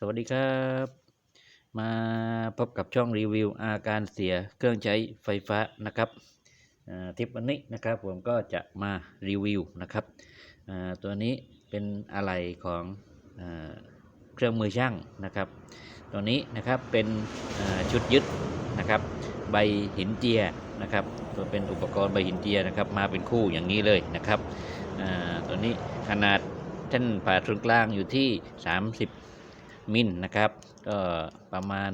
สวัสดีครับ มาพบกับช่องรีวิวอาการเสียเครื่องใช้ไฟฟ้านะครับทิปวันนี้นะครับผมก็จะมารีวิวนะครับตัวนี้เป็นอะไรของอเครื่องมือช่างนะครับตัวนี้นะครับเป็นชุดยึดนะครับใบหินเจียนะครับตัวเป็นอุปกรณ์ใบหินเจียนะครับมาเป็นคู่อย่างนี้เลยนะครับตัวนี้ขนาดเส้นผ่าศูนย์กลางอยู่ที่ 30 มิลนะครับก็ประมาณ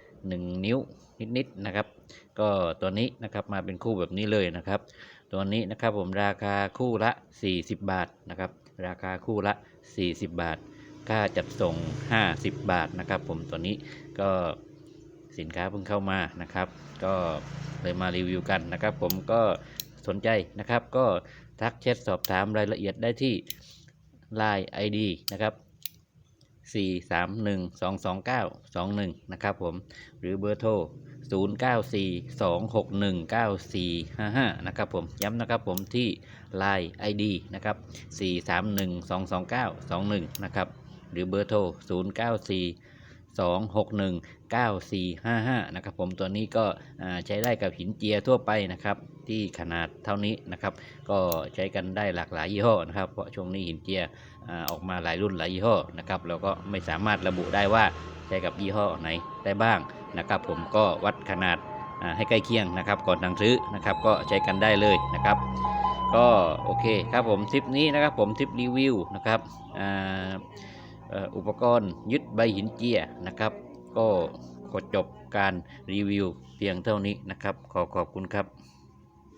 1 นิ้วนิดๆนะครับ ก็ตัวนี้นะครับมาเป็นคู่แบบนี้เลยนะครับ ตัวนี้นะครับผมราคาคู่ละ 40 บาทนะครับ ราคาคู่ละ 40 บาท ค่าจัดส่ง 50 บาทนะครับ ผมตัวนี้ก็สินค้าเพิ่งเข้ามานะครับ ก็เลยมารีวิวกันนะครับ ผมก็สนใจนะครับ ก็ทักแชทสอบถามรายละเอียดได้ที่ Line ID นะครับ 4 3 1 2 2 9 2 1 นะครับผม หรือเบอร์โทร 0 9 4 2 6 1 9 4 5 5 นะครับผม ย้ำนะครับผมที่ Line ID นะครับ 4 3 1 2 2 9 2 1 นะครับ หรือเบอร์โทร 0 9 4 2 6 1 9 4 5 5 นะครับผมตัวนี้ก็ใช้ได้กับหินเจียทั่วไปนะครับ ที่ขนาดเท่านี้นะครับ ก็ใช้กันได้หลากหลายยี่ห้อนะครับ เพราะช่วงนี้หินเจียอออกมาหลายรุ่นหลายยี่ห้อนะครับเราก็ไม่สามารถระบุได้ว่าใช้กับยี่ห้อไหนได้บ้างนะครับ ผมก็วัดขนาดให้ใกล้เคียงนะครับ ก่อนสั่งซื้อนะครับ ก็ใช้กันได้เลยนะครับ ก็โอเคครับผมทริปนี้นะครับผมทริปรีวิวนะครับอ,อุปกรณ์ยึดใบหินเจียนะครับ ก็ขอจบการรีวิวเพียงเท่านี้นะครับ ขอขอบคุณครับ